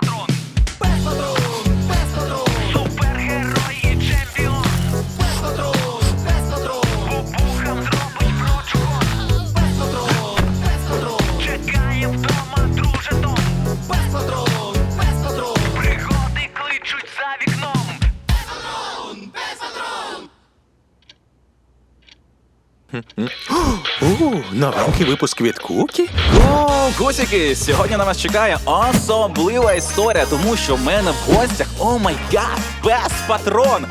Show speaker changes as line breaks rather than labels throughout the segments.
патрон.
У, новенький випуск від Кукі.
О, кусики! Сьогодні на вас чекає особлива історія, тому що в мене в гостях, о май гад, пес патрон!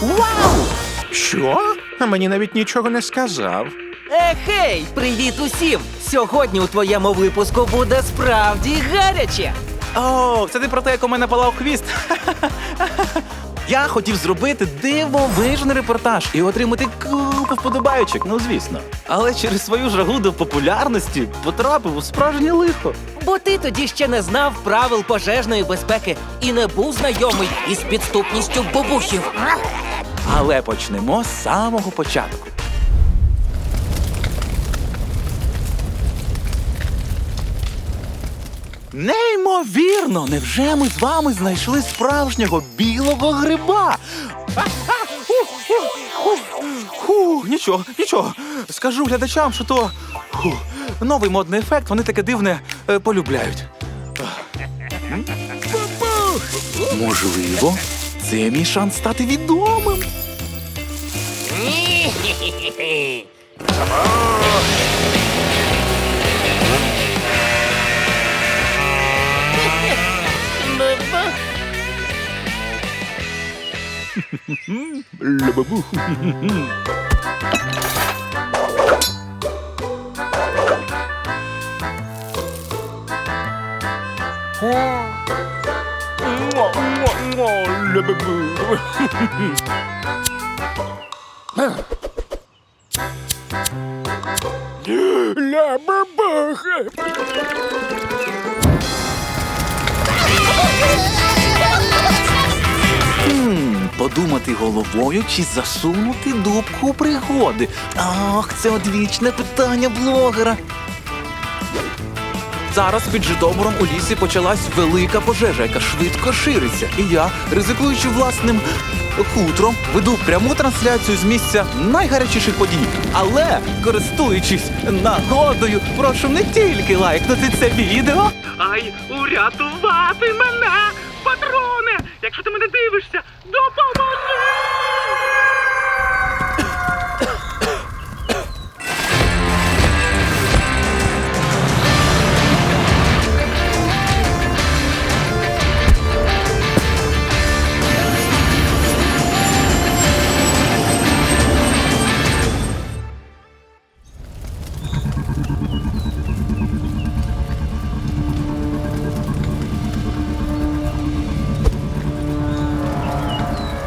Вау!
Що? А мені навіть нічого не сказав.
Ехей, привіт усім! Сьогодні у твоєму випуску буде справді гаряче.
О, це ти про те, як у мене палав хвіст. Я хотів зробити дивовижний репортаж і отримати купу вподобаючок, ну звісно. Але через свою жагу до популярності потрапив у справжнє лихо.
Бо ти тоді ще не знав правил пожежної безпеки і не був знайомий із підступністю бабухів.
Але почнемо з самого початку. Неймовірно! Невже ми з вами знайшли справжнього білого гриба? Фу, нічого, нічого. Скажу глядачам, що то фу, новий модний ефект, вони таке дивне е, полюбляють. Можливо, це мій шанс стати відомим. Lababu. Ngọ ngọ ngọ lababu. Lababu. Hmm. Подумати головою чи засунути дубку у пригоди. Ах, це одвічне питання блогера. Зараз під Житомиром у лісі почалась велика пожежа, яка швидко шириться. І я, ризикуючи власним хутром, веду пряму трансляцію з місця найгарячіших подій. Але, користуючись нагодою, прошу не тільки лайкнути це відео,
а й урятувати мене, патроне! Якщо ти мене дивишся, допоможи!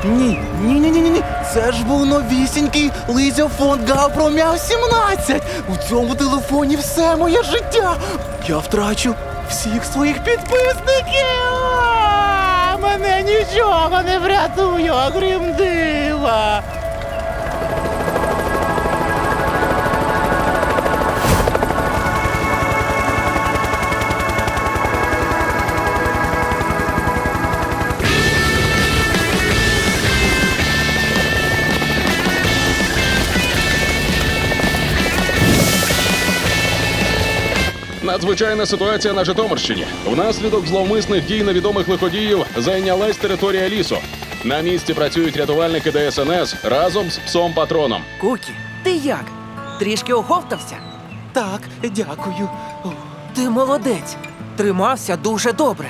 Ні, ні, ні, ні, ні. Це ж був новісінький Лизя фонд Гавпромяв 17. У цьому телефоні все моє життя. Я втрачу всіх своїх підписників. А, Мене нічого не врятує, окрім дива.
Надзвичайна ситуація на Житомирщині. Внаслідок зловмисних дій невідомих лиходіїв зайнялась територія лісу. На місці працюють рятувальники ДСНС разом з псом патроном.
Кукі, ти як? Трішки оговтався?
Так, дякую.
Ти молодець. Тримався дуже добре.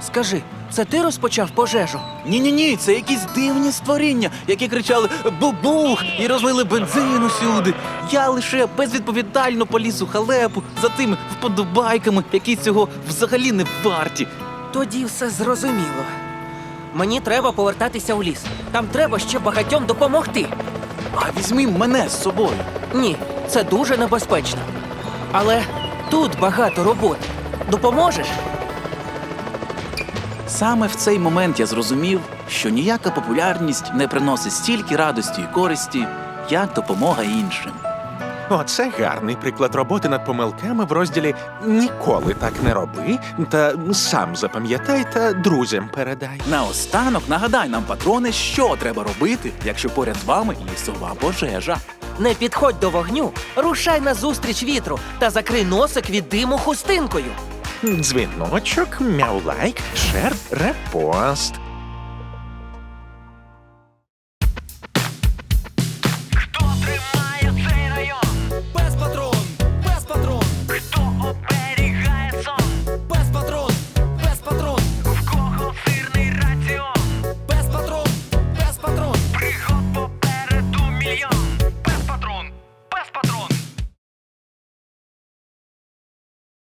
Скажи, це ти розпочав пожежу?
Ні, ні, ні, це якісь дивні створіння, які кричали бубух і розлили бензин усюди. Я лише безвідповідально поліз у халепу за тими вподобайками, які цього взагалі не варті.
Тоді все зрозуміло. Мені треба повертатися у ліс. Там треба ще багатьом допомогти.
А візьми мене з собою.
Ні, це дуже небезпечно. Але тут багато роботи. Допоможеш?
Саме в цей момент я зрозумів, що ніяка популярність не приносить стільки радості і користі, як допомога іншим.
Оце гарний приклад роботи над помилками в розділі Ніколи так не роби та сам запам'ятай та друзям передай.
Наостанок нагадай нам, патрони, що треба робити, якщо поряд з вами лісова пожежа.
Не підходь до вогню, рушай назустріч вітру та закрий носик від диму хустинкою.
Дзвіночок, мяулайк, шер, репост.